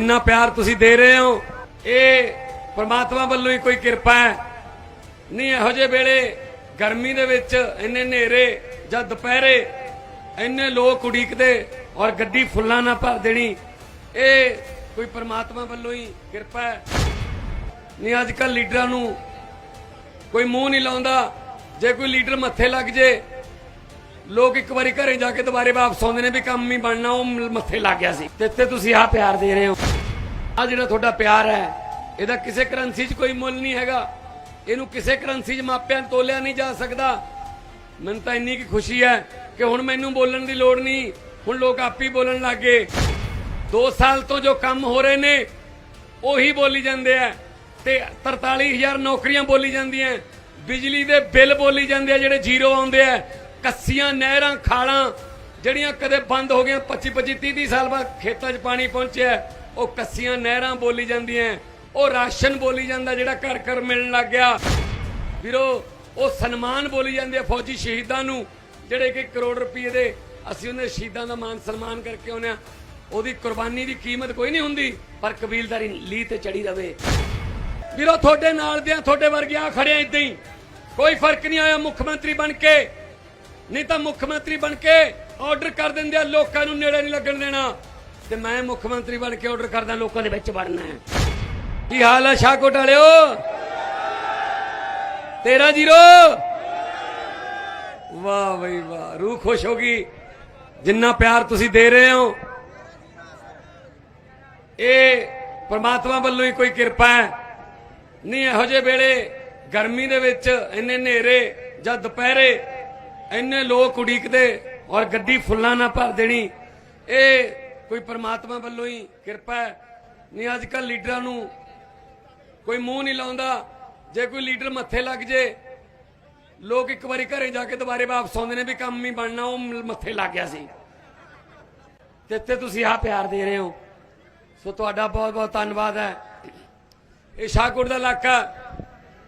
ਇੰਨਾ ਪਿਆਰ ਤੁਸੀਂ ਦੇ ਰਹੇ ਹੋ, ਇਹ ਪ੍ਰਮਾਤਮਾ ਵੱਲੋਂ ਹੀ ਕੋਈ ਕਿਰਪਾ ਹੈ। ਨਹੀਂ, ਇਹੋ ਜਿਹੇ ਵੇਲੇ ਗਰਮੀ ਦੇ ਵਿੱਚ ਇੰਨੇ ਹਨੇਰੇ ਜਾਂ ਦੁਪਹਿਰੇ ਇੰਨੇ ਲੋਕ ਉਡੀਕਦੇ ਔਰ ਗੱਡੀ ਫੁੱਲਾਂ ਨਾਲ ਭਰ ਦੇਣੀ, ਇਹ ਕੋਈ ਪ੍ਰਮਾਤਮਾ ਵੱਲੋਂ ਹੀ ਕਿਰਪਾ ਹੈ। ਨਹੀਂ ਅੱਜ ਕੱਲ ਲੀਡਰਾਂ ਨੂੰ ਕੋਈ ਮੂੰਹ ਨਹੀਂ ਲਾਉਂਦਾ। ਜੇ ਕੋਈ ਲੀਡਰ ਮੱਥੇ ਲੱਗ ਜੇ, ਲੋਕ ਇੱਕ ਵਾਰੀ ਘਰੇ ਜਾ ਕੇ ਦੁਬਾਰੇ ਵਾਪਸ ਆਉਂਦੇ ਨੇ ਵੀ ਕੰਮ ਹੀ ਬਣਨਾ, ਉਹ ਮੱਥੇ ਲੱਗ ਗਿਆ ਸੀ। ਤੇ ਇੱਥੇ ਤੁਸੀਂ ਆਹ ਪਿਆਰ ਦੇ ਰਹੇ ਹੋ। ਆ ਜਿਹੜਾ ਤੁਹਾਡਾ ਪਿਆਰ ਹੈ, ਇਹਦਾ ਕਿਸੇ ਕਰੰਸੀ 'ਚ ਕੋਈ ਮੁੱਲ ਨਹੀਂ ਹੈਗਾ। ਇਹਨੂੰ ਕਿਸੇ ਕਰੰਸੀ 'ਚ ਮਾਪਿਆਂ ਤੋਲਿਆ ਨਹੀਂ ਜਾ ਸਕਦਾ। ਮੈਨੂੰ ਤਾਂ ਇੰਨੀ ਕੀ ਖੁਸ਼ੀ ਹੈ ਕਿ ਹੁਣ ਮੈਨੂੰ ਬੋਲਣ ਦੀ ਲੋੜ ਨਹੀਂ। ਹੁਣ ਲੋਕ ਆਪ ਹੀ ਬੋਲਣ ਲੱਗ ਗਏ। 2 ਸਾਲ ਤੋਂ ਜੋ ਕੰਮ ਹੋ ਰਹੇ ਨੇ, ਉਹੀ ਬੋਲੀ ਜਾਂਦੇ ਆ। ਤੇ 43000 ਨੌਕਰੀਆਂ ਬੋਲੀ ਜਾਂਦੀਆਂ। ਬਿਜਲੀ ਦੇ ਬਿੱਲ ਬੋਲੀ ਜਾਂਦੇ ਆ, ਜਿਹੜੇ ਜ਼ੀਰੋ ਆਉਂਦੇ ਆ। ਕੱਸੀਆਂ, ਨਹਿਰਾਂ, ਖਾਲਾਂ, ਜਿਹੜੀਆਂ ਕਦੇ ਬੰਦ ਹੋ ਗਈਆਂ 25 25 30 30 ਸਾਲ ਬਾਅਦ ਖੇਤਾਂ 'ਚ ਪਾਣੀ ਪਹੁੰਚਿਆ। ਉਹ ਕੱਸੀਆਂ ਨਹਿਰਾਂ ਬੋਲੀ ਜਾਂਦੀਆਂ ਉਹ ਰਾਸ਼ਨ ਬੋਲੀ ਜਾਂਦਾ ਜਿਹੜਾ ਘਰ ਘਰ ਮਿਲਣ ਲੱਗ ਗਿਆ। ਵੀਰੋ, ਉਹ ਸਨਮਾਨ ਬੋਲੀ ਜਾਂਦੇ ਆ ਫੌਜੀ ਸ਼ਹੀਦਾਂ ਨੂੰ, ਜਿਹੜੇ ਕਿ ਕਰੋੜ ਰੁਪਏ ਦੇ ਅਸੀਂ ਉਹਨਾਂ ਸ਼ਹੀਦਾਂ ਦਾ ਮਾਨ ਸਨਮਾਨ ਕਰਕੇ ਆਉਂਦੇ ਉਹਦੀ ਕੁਰਬਾਨੀ ਦੀ ਕੀਮਤ ਕੋਈ ਨਹੀਂ ਹੁੰਦੀ, ਪਰ ਕਬੀਲਦਾਰੀ ਲੀ ਤੇ ਚੜੀ ਰਵੇ। ਵੀਰੋ, ਤੁਹਾਡੇ ਨਾਲ ਦੇ ਤੁਹਾਡੇ ਵਰਗੇ ਆ ਖੜੇ ਇਦਾਂ ਹੀ। ਕੋਈ ਫ਼ਰਕ ਨਹੀਂ ਆਇਆ ਮੁੱਖ ਮੰਤਰੀ ਬਣ ਕੇ। ਨਹੀਂ ਤਾਂ ਮੁੱਖ ਮੰਤਰੀ ਬਣ ਕੇ ਆਰਡਰ ਕਰ ਦਿੰਦੇ ਆ, ਲੋਕਾਂ ਨੂੰ ਨੇੜੇ ਨਹੀਂ ਲੱਗਣ ਦੇਣਾ। ਤੇ ਮੈਂ ਮੁੱਖ ਮੰਤਰੀ ਬਣ ਕੇ ਆਰਡਰ ਕਰਦਾ, ਲੋਕਾਂ ਦੇ ਵਿੱਚ ਵੜਨਾ ਹੈ। ਕੀ ਹਾਲ ਹੈ ਸ਼ਾਹਕੋਟ ਵਾਲਿਓ? ਤੇਰਾ ਜੀਰੋ? ਵਾਹ ਬਈ ਵਾਹ, ਰੂਹ ਖੁਸ਼ ਹੋ ਗਈ। ਜਿੰਨਾ ਪਿਆਰ ਤੁਸੀਂ ਦੇ ਰਹੇ ਹੋ, ਇਹ ਪ੍ਰਮਾਤਮਾ ਵੱਲੋਂ ਹੀ ਕੋਈ ਕਿਰਪਾ ਹੈ। ਨਹੀਂ, ਇਹੋ ਜਿਹੇ ਵੇਲੇ ਗਰਮੀ ਦੇ ਵਿੱਚ ਇੰਨੇ ਹਨੇਰੇ ਜਾਂ ਦੁਪਹਿਰੇ ਇੰਨੇ ਲੋਕ ਉਡੀਕਦੇ ਔਰ ਗੱਡੀ ਫੁੱਲਾਂ ਨਾਲ ਭਰ ਦੇਣੀ, ਇਹ ਕੋਈ ਪਰਮਾਤਮਾ ਵੱਲੋਂ ਹੀ ਕਿਰਪਾ ਹੈ। ਨਹੀਂ ਅੱਜ ਕੱਲ ਲੀਡਰਾਂ ਨੂੰ ਕੋਈ ਮੂੰਹ ਨਹੀਂ ਲਾਉਂਦਾ। ਜੇ ਕੋਈ ਲੀਡਰ ਮੱਥੇ ਲੱਗ ਜੇ, ਲੋਕ ਇੱਕ ਵਾਰੀ ਘਰੇ ਜਾ ਕੇ ਦੁਬਾਰੇ ਵਾਪਸ ਆਉਂਦੇ ਨੇ ਵੀ ਕੰਮ ਹੀ ਬਣਨਾ, ਉਹ ਮੱਥੇ ਲੱਗ ਗਿਆ ਸੀ। ਤੇ ਇੱਥੇ ਤੁਸੀਂ ਆਹ ਪਿਆਰ ਦੇ ਰਹੇ ਹੋ। ਸੋ ਤੁਹਾਡਾ ਬਹੁਤ ਬਹੁਤ ਧੰਨਵਾਦ ਹੈ। ਇਹ ਸ਼ਾਹਕੋਟ ਦਾ ਇਲਾਕਾ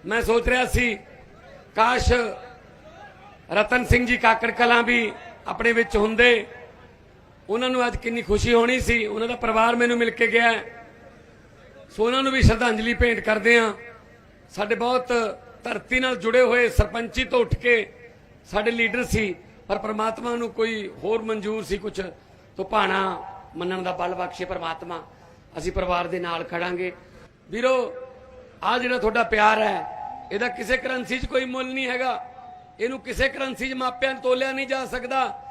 ਮੈਂ ਸੋਚ ਰਿਹਾ ਸੀ, ਕਾਸ਼ ਰਤਨ ਸਿੰਘ ਜੀ ਕਾਕੜ ਕਲਾਂ ਵੀ ਆਪਣੇ ਵਿੱਚ ਹੁੰਦੇ। ਉਹਨਾਂ ਨੂੰ ਅੱਜ ਕਿੰਨੀ ਖੁਸ਼ੀ ਹੋਣੀ ਸੀ। ਉਹਨਾਂ ਦਾ ਪਰਿਵਾਰ ਮੈਨੂੰ ਮਿਲ ਕੇ ਗਿਆ। ਸੋ ਉਹਨਾਂ ਨੂੰ ਵੀ ਸ਼ਰਧਾਂਜਲੀ ਭੇਂਟ ਕਰਦੇ ਹਾਂ। ਸਾਡੇ ਬਹੁਤ ਧਰਤੀ ਨਾਲ ਜੁੜੇ ਹੋਏ ਸਰਪੰਚੀ ਤੋਂ ਉੱਠ ਕੇ ਸਾਡੇ ਲੀਡਰ ਸੀ, ਪਰ ਪ੍ਰਮਾਤਮਾ ਨੂੰ ਕੋਈ ਹੋਰ ਮਨਜ਼ੂਰ ਸੀ ਕੁਝ ਤੋਂ ਭਾਣਾ ਮੰਨਣ ਦਾ ਬਲ ਬਖਸ਼ੇ ਪ੍ਰਮਾਤਮਾ। ਅਸੀਂ ਪਰਿਵਾਰ ਦੇ ਨਾਲ ਖੜਾਂਗੇ। ਵੀਰੋ ਆ ਜਿਹੜਾ ਤੁਹਾਡਾ ਪਿਆਰ ਹੈ, ਇਹਦਾ ਕਿਸੇ ਕਰੰਸੀ 'ਚ ਕੋਈ ਮੁੱਲ ਨਹੀਂ ਹੈਗਾ। ਇਹਨੂੰ ਕਿਸੇ ਕਰੰਸੀ 'ਚ ਮਾਪਿਆਂ ਨੂੰ ਤੋਲਿਆ ਨਹੀਂ ਜਾ ਸਕਦਾ।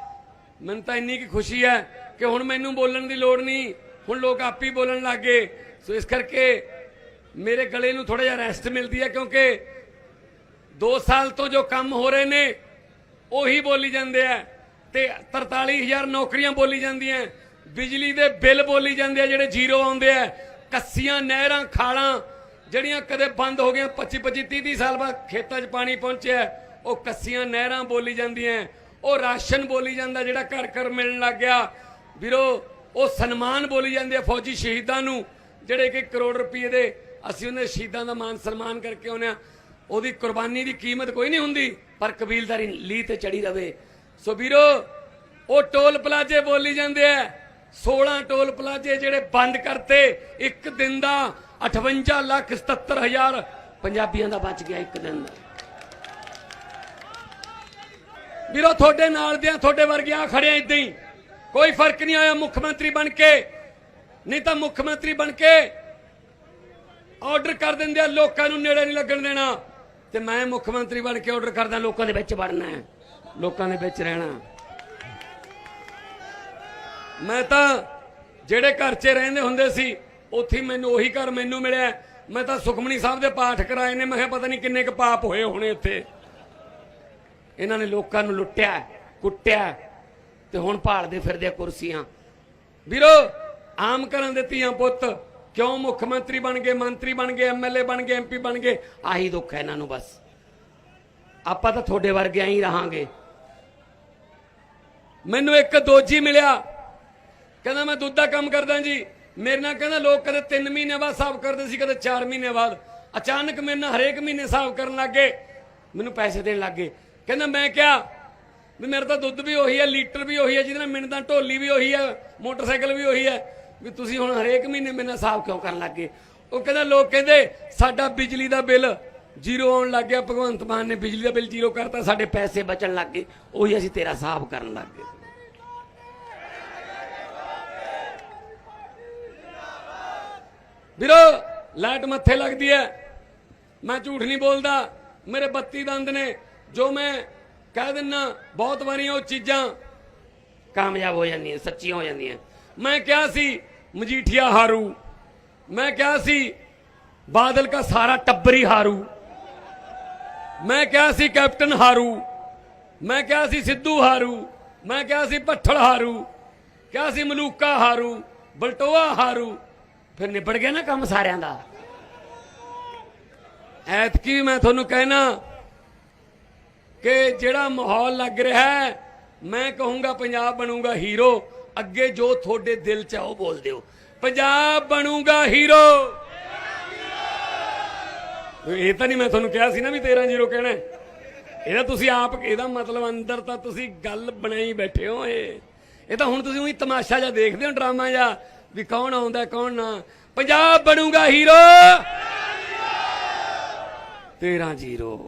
ਮੈਨੂੰ ਤਾਂ ਇੰਨੀ ਕੀ ਖੁਸ਼ੀ ਹੈ ਕਿ ਹੁਣ ਮੈਨੂੰ ਬੋਲਣ ਦੀ ਲੋੜ ਨਹੀਂ। ਹੁਣ ਲੋਕ ਆਪ ਹੀ ਬੋਲਣ ਲੱਗ ਗਏ। ਸੋ ਇਸ ਕਰਕੇ ਮੇਰੇ ਗਲੇ ਨੂੰ ਥੋੜਾ ਜਿਹਾ ਰੈਸਟ ਮਿਲਦੀ ਹੈ ਕਿਉਂਕਿ 2 ਸਾਲ ਤੋਂ ਜੋ ਕੰਮ ਹੋ ਰਹੇ ਨੇ, ਉਹੀ ਬੋਲੀ ਜਾਂਦੇ ਆ ਤੇ 43000 ਨੌਕਰੀਆਂ ਬੋਲੀ ਜਾਂਦੀਆਂ। ਬਿਜਲੀ ਦੇ ਬਿੱਲ ਬੋਲੀ ਜਾਂਦੇ ਆ ਜਿਹੜੇ ਜ਼ੀਰੋ ਆਉਂਦੇ ਆ। ਕੱਸੀਆਂ, ਨਹਿਰਾਂ, ਖਾਲਾਂ ਜਿਹੜੀਆਂ ਕਦੇ ਬੰਦ ਹੋ ਗਈਆਂ 25 25 30 30 ਸਾਲ ਬਾਅਦ ਖੇਤਾਂ 'ਚ ਪਾਣੀ ਪਹੁੰਚਿਆ, ਉਹ ਕੱਸੀਆਂ, ਨਹਿਰਾਂ ਬੋਲੀ ਜਾਂਦੀਆਂ। ਉਹ ਰਾਸ਼ਨ ਬੋਲੀ ਜਾਂਦਾ ਜਿਹੜਾ ਘਰ ਘਰ ਮਿਲਣ ਲੱਗ ਗਿਆ। ਵੀਰੋ, ਉਹ ਸਨਮਾਨ ਬੋਲੀ ਜਾਂਦੇ ਆ ਫੌਜੀ ਸ਼ਹੀਦਾਂ ਨੂੰ, ਜਿਹੜੇ ਕਿ ਕਰੋੜ ਰੁਪਏ ਦੇ ਅਸੀਂ ਉਹਨਾਂ ਸ਼ਹੀਦਾਂ ਦਾ ਮਾਨ ਸਨਮਾਨ ਕਰਕੇ ਆਉਂਦੇ ਉਹਦੀ ਕੁਰਬਾਨੀ ਦੀ ਕੀਮਤ ਕੋਈ ਨਹੀਂ ਹੁੰਦੀ, ਪਰ ਕਬੀਲਦਾਰੀ ਲੀ ਤੇ ਚੜੀ ਰਵੇ। ਸੋ ਵੀਰੋ, ਉਹ ਟੋਲ ਪਲਾਜੇ ਬੋਲੀ ਜਾਂਦੇ ਆ 16 ਟੋਲ ਪਲਾਜੇ ਜਿਹੜੇ ਬੰਦ ਕਰਤੇ, ਇੱਕ ਦਿਨ ਦਾ 58 ਲੱਖ 77 ਹਜ਼ਾਰ ਪੰਜਾਬੀਆਂ ਦਾ ਬਚ ਗਿਆ ਇੱਕ ਦਿਨ ਦਾ। ਵੀਰੋ, ਤੁਹਾਡੇ ਨਾਲ ਦੇ ਤੁਹਾਡੇ ਵਰਗੇ ਆ ਇਦਾਂ ਹੀ। ਕੋਈ ਫ਼ਰਕ ਨਹੀਂ ਆਇਆ ਮੁੱਖ ਮੰਤਰੀ ਬਣ ਕੇ। ਨਹੀਂ ਤਾਂ ਮੁੱਖ ਮੰਤਰੀ ਬਣ ਕੇ ਆਰਡਰ ਕਰ ਦਿੰਦੇ ਆ, ਲੋਕਾਂ ਨੂੰ ਨੇੜੇ ਨਹੀਂ ਲੱਗਣ ਦੇਣਾ। ਤੇ ਮੈਂ ਮੁੱਖ ਮੰਤਰੀ ਬਣ ਕੇ ਆਰਡਰ ਕਰਦਾ, ਲੋਕਾਂ ਦੇ ਵਿੱਚ ਵੜਨਾ ਲੋਕਾਂ ਦੇ ਵਿੱਚ ਰਹਿਣਾ। ਮੈਂ ਤਾਂ ਜਿਹੜੇ ਘਰ 'ਚ ਰਹਿੰਦੇ ਹੁੰਦੇ ਸੀ, ਉੱਥੇ ਮੈਨੂੰ ਉਹੀ ਘਰ ਮੈਨੂੰ ਮਿਲਿਆ। ਮੈਂ ਤਾਂ ਸੁਖਮਨੀ ਸਾਹਿਬ ਦੇ ਪਾਠ ਕਰਾਏ ਨੇ, ਮੈਂ ਕਿਹਾ ਪਤਾ ਨਹੀਂ ਕਿੰਨੇ ਕੁ ਪਾਪ ਹੋਏ ਹੋਣੇ ਉੱਥੇ ਇਹਨਾਂ ਨੇ ਲੋਕਾਂ ਨੂੰ ਲੁੱਟਿਆ, ਕੁੱਟਿਆ ਤੇ ਹੁਣ ਭਾਲਦੇ ਫਿਰਦੇ ਕੁਰਸੀਆਂ। ਵੀਰੋ, ਆਮ ਕਰਨ ਦੇ ਧੀਆਂ ਪੁੱਤ, ਕਿਉਂ ਮੁੱਖ ਮੰਤਰੀ ਬਣ ਗਏ, ਮੰਤਰੀ ਬਣ ਗਏ ਐਮਐਲਏ ਬਣ ਗਏ ਐਮਪੀ ਬਣ ਗਏ, ਆਹੀ ਦੁੱਖ ਹੈ ਇਹਨਾਂ ਨੂੰ ਬਸ। ਆਪਾਂ ਤਾਂ ਤੁਹਾਡੇ ਵਰਗੇ ਹੀ ਰਹਾਂਗੇ। ਮੈਨੂੰ ਇੱਕ ਦੋਜੀ ਮਿਲਿਆ, ਕਹਿੰਦਾ, ਮੈਂ ਦੁੱਧ ਦਾ ਕੰਮ ਕਰਦਾ ਜੀ। ਮੇਰੇ ਨਾਲ ਕਹਿੰਦਾ, ਲੋਕ ਕਦੇ 3 ਮਹੀਨੇ ਬਾਅਦ ਸਾਫ਼ ਕਰਦੇ ਸੀ, ਕਦੇ 4 ਮਹੀਨੇ ਬਾਅਦ। ਅਚਾਨਕ ਮੇਰੇ ਨਾਲ ਹਰੇਕ ਮਹੀਨੇ ਸਾਫ਼ ਕਰਨ ਲੱਗੇ ਮੈਨੂੰ ਪੈਸੇ ਦੇਣ ਲੱਗੇ ਕਹਿੰਦਾ ਮੈਂ ਕਿਹਾ ਵੀ ਮੇਰਾ ਤਾਂ ਦੁੱਧ ਵੀ ਉਹੀ ਹੈ, ਲੀਟਰ ਵੀ ਉਹੀ ਹੈ, ਜਿਹਦੇ ਨਾਲ ਮਿੰਨਦਾ ਢੋਲੀ ਵੀ ਉਹੀ ਹੈ, ਮੋਟਰਸਾਈਕਲ ਵੀ ਉਹੀ ਹੈ, ਵੀ ਤੁਸੀਂ ਹੁਣ ਹਰੇਕ ਮਹੀਨੇ ਮੇਰੇ ਨਾਲ ਹਿਸਾਬ ਕਿਉਂ ਕਰਨ ਲੱਗੇ ਉਹ ਕਹਿੰਦਾ ਲੋਕ ਕਹਿੰਦੇ ਸਾਡਾ ਬਿਜਲੀ ਦਾ ਬਿੱਲ ਜ਼ੀਰੋ ਆਉਣ ਲੱਗ ਗਿਆ, ਭਗਵੰਤ ਮਾਨ ਨੇ ਬਿਜਲੀ ਦਾ ਬਿੱਲ ਜ਼ੀਰੋ ਕਰਤਾ, ਸਾਡੇ ਪੈਸੇ ਬਚਣ ਲੱਗ ਗਏ, ਉਹੀ ਅਸੀਂ ਤੇਰਾ ਹਿਸਾਬ ਕਰਨ ਲੱਗ ਗਏ। ਵੀਰੋ, ਲਾਈਟ ਮੱਥੇ ਲੱਗਦੀ ਹੈ। ਮੈਂ ਝੂਠ ਨਹੀਂ ਬੋਲਦਾ, ਮੇਰੇ 32 ਦੰਦ ਨੇ ਜੋ ਮੈਂ ਕਹਿ ਦਿੰਨਾ, ਬਹੁਤ ਵਾਰੀ ਉਹ ਚੀਜ਼ਾਂ ਕਾਮਯਾਬ ਹੋ ਜਾਂਦੀਆਂ, ਸੱਚੀਆਂ ਹੋ ਜਾਂਦੀਆਂ। ਮੈਂ ਕਿਹਾ ਸੀ, ਮਜੀਠੀਆ ਹਾਰੂ। ਮੈਂ ਕਿਹਾ ਸੀ, ਬਾਦਲ ਦਾ ਸਾਰਾ ਟੱਬਰ ਹੀ ਹਾਰੂ। ਮੈਂ ਕਿਹਾ ਸੀ, ਕੈਪਟਨ ਹਾਰੂ। ਮੈਂ ਕਿਹਾ ਸੀ, ਸਿੱਧੂ ਹਾਰੂ। ਮੈਂ ਕਿਹਾ ਸੀ, ਭੱਠਲ ਹਾਰੂ। ਕਿਹਾ ਸੀ, ਮਲੂਕਾ ਹਾਰੂ। ਬਲਟੋਆ ਹਾਰੂ। ਫਿਰ ਨਿਬੜ ਗਿਆ ਨਾ ਕੰਮ ਸਾਰਿਆਂ ਦਾ। ਐਤਕੀ ਮੈਂ ਤੁਹਾਨੂੰ ਕਹਿਣਾ ਕਿ ਜਿਹੜਾ ਮਾਹੌਲ ਲੱਗ ਰਿਹਾ ਹੈ, ਮੈਂ ਕਹੂੰਗਾ ਪੰਜਾਬ ਬਣੂਗਾ ਹੀਰੋ। ਅੱਗੇ ਜੋ ਤੁਹਾਡੇ ਦਿਲ 'ਚ ਆ, ਉਹ ਬੋਲ ਦਿਓ। ਪੰਜਾਬ ਬਣੂਗਾ ਹੀਰੋ। ਇਹ ਤਾਂ ਨਹੀਂ ਮੈਂ ਤੁਹਾਨੂੰ ਕਿਹਾ ਸੀ ਨਾ ਵੀ 13 ਜ਼ੀਰੋ ਕਹਿਣਾ ਇਹਦਾ ਤੁਸੀਂ ਆਪ, ਇਹਦਾ ਮਤਲਬ ਅੰਦਰ ਤਾਂ ਤੁਸੀਂ ਗੱਲ ਬਣਾਈ ਬੈਠੇ ਹੋ ਇਹ। ਇਹ ਤਾਂ ਹੁਣ ਤੁਸੀਂ ਉਹੀ ਤਮਾਸ਼ਾ ਜਿਹਾ ਦੇਖਦੇ ਹੋ, ਡਰਾਮਾ ਜਿਹਾ, ਵੀ ਕੌਣ ਆਉਂਦਾ, ਕੌਣ ਨਾ। ਪੰਜਾਬ ਬਣੂਗਾ ਹੀਰੋ। 13 ਜ਼ੀਰੋ।